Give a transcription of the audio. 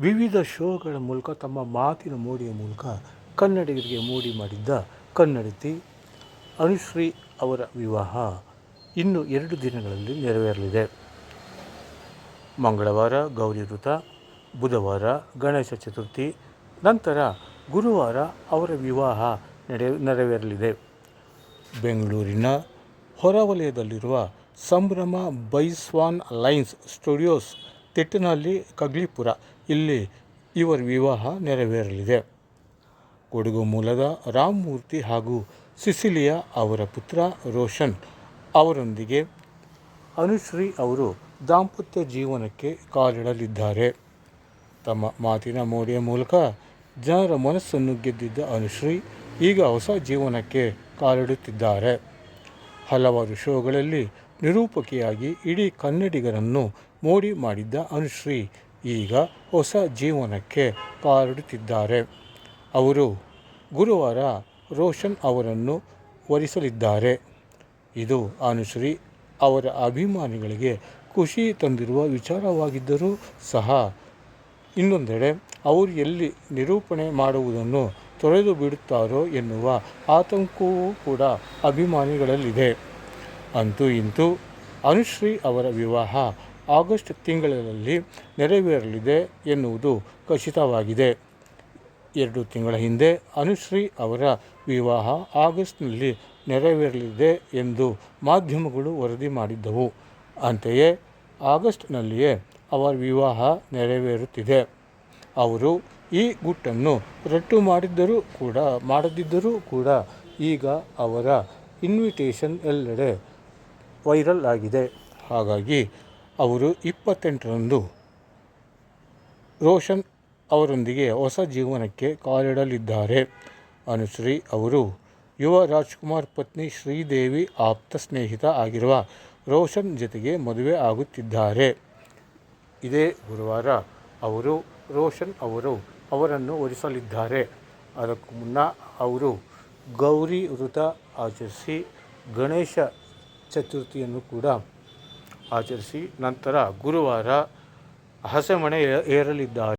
ವಿವಿಧ ಶೋಗಳ ಮೂಲಕ ತಮ್ಮ ಮಾತಿನ ಮೋಡಿಯ ಮೂಲಕ ಕನ್ನಡಿಗರಿಗೆ ಮೋಡಿ ಮಾಡಿದ್ದ ಕನ್ನಡತಿ ಅನುಶ್ರೀ ಅವರ ವಿವಾಹ ಇನ್ನು ಎರಡು ದಿನಗಳಲ್ಲಿ ನೆರವೇರಲಿದೆ. ಮಂಗಳವಾರ, ಗೌರಿ ವೃತ, ಬುಧವಾರ, ಗಣೇಶ ಚತುರ್ಥಿ, ನಂತರ ಗುರುವಾರ ಅವರ ವಿವಾಹ ನಡೆ, ನೆರವೇರಲಿದೆ. ಬೆಂಗಳೂರಿನ ಹೊರವಲಯದಲ್ಲಿರುವ ಸಂಭ್ರಮ ಬೈಸ್ವಾನ್ ಲೈನ್ಸ್ ಸ್ಟುಡಿಯೋಸ್ ತಿಟ್ಟನಹಳ್ಳಿ ಕಗ್ಲಿಪುರ. ಇಲ್ಲಿ ಇವರ ವಿವಾಹ ನೆರವೇರಲಿದೆ. ಕೊಡಗು ಮೂಲದ ರಾಮಮೂರ್ತಿ ಹಾಗೂ ಸಿಸಿಲಿಯಾ ಅವರ ಪುತ್ರ ರೋಷನ್ ಅವರೊಂದಿಗೆ ಅನುಶ್ರೀ ಅವರು ದಾಂಪತ್ಯ ಜೀವನಕ್ಕೆ ಕಾಲಿಡಲಿದ್ದಾರೆ. ತಮ್ಮ ಮಾತಿನ ಮೋಡಿಯ ಮೂಲಕ ಜನರ ಮನಸ್ಸನ್ನು ಗೆದ್ದಿದ್ದ ಅನುಶ್ರೀ ಈಗ ಹೊಸ ಜೀವನಕ್ಕೆ ಕಾಲಿಡುತ್ತಿದ್ದಾರೆ. ಹಲವಾರು ಶೋಗಳಲ್ಲಿ ನಿರೂಪಕಿಯಾಗಿ ಇಡೀ ಕನ್ನಡಿಗರನ್ನು ಮೋಡಿ ಮಾಡಿದ್ದ ಅನುಶ್ರೀ ಈಗ ಹೊಸ ಜೀವನಕ್ಕೆ ಕಾಲಿಡುತ್ತಿದ್ದಾರೆ. ಅವರು ಗುರುವಾರ ರೋಷನ್ ಅವರನ್ನು ವರಿಸಲಿದ್ದಾರೆ. ಇದು ಅನುಶ್ರೀ ಅವರ ಅಭಿಮಾನಿಗಳಿಗೆ ಖುಷಿ ತಂದಿರುವ ವಿಚಾರವಾಗಿದ್ದರೂ ಸಹ ಇನ್ನೊಂದೆಡೆ ಅವರು ಎಲ್ಲಿ ನಿರೂಪಣೆ ಮಾಡುವುದನ್ನು ತೊರೆದು ಬಿಡುತ್ತಾರೋ ಎನ್ನುವ ಆತಂಕವೂ ಕೂಡ ಅಭಿಮಾನಿಗಳಲ್ಲಿದೆ. ಅಂತೂ ಇಂತೂ ಅನುಶ್ರೀ ಅವರ ವಿವಾಹ ಆಗಸ್ಟ್ ತಿಂಗಳಲ್ಲಿ ನೆರವೇರಲಿದೆ ಎನ್ನುವುದು ಖಚಿತವಾಗಿದೆ. ಎರಡು ತಿಂಗಳ ಹಿಂದೆ ಅನುಶ್ರೀ ಅವರ ವಿವಾಹ ಆಗಸ್ಟ್ನಲ್ಲಿ ನೆರವೇರಲಿದೆ ಎಂದು ಮಾಧ್ಯಮಗಳು ವರದಿ ಮಾಡಿದ್ದವು. ಅಂತೆಯೇ, ಆಗಸ್ಟ್ನಲ್ಲಿಯೇ ಅವರ ವಿವಾಹ ನೆರವೇರುತ್ತಿದೆ. ಅವರು ಈ ಗುಟ್ಟನ್ನು ರಟ್ಟು ಮಾಡಿದ್ದರೂ ಕೂಡ, ಮಾಡದಿದ್ದರೂ ಕೂಡ ಈಗ ಅವರ ಇನ್ವಿಟೇಷನ್ ಎಲ್ಲೆಡೆ ವೈರಲ್ ಆಗಿದೆ. ಹಾಗಾಗಿ ಅವರು ಇಪ್ಪತ್ತೆಂಟರಂದು ರೋಷನ್ ಅವರೊಂದಿಗೆ ಹೊಸ ಜೀವನಕ್ಕೆ ಕಾಲಿಡಲಿದ್ದಾರೆ. ಅನುಶ್ರೀ ಅವರು ಯುವ ರಾಜ್ಕುಮಾರ್ ಪತ್ನಿ ಶ್ರೀದೇವಿ ಆಪ್ತ ಸ್ನೇಹಿತ ಆಗಿರುವ ರೋಷನ್ ಜೊತೆಗೆ ಮದುವೆ ಆಗುತ್ತಿದ್ದಾರೆ. ಇದೇ ಗುರುವಾರ ಅವರು ರೋಷನ್ ಅವರು ಅವರನ್ನು ಒರಿಸಲಿದ್ದಾರೆ ಅದಕ್ಕೂ ಮುನ್ನ ಅವರು ಗೌರಿ ವೃತ ಆಚರಿಸಿ ಗಣೇಶ ಚತುರ್ಥಿಯನ್ನು ಕೂಡ ಆಚರಿಸಿ ನಂತರ ಗುರುವಾರ ಹಸೆಮಣೆ ಏರಲಿದ್ದಾರೆ.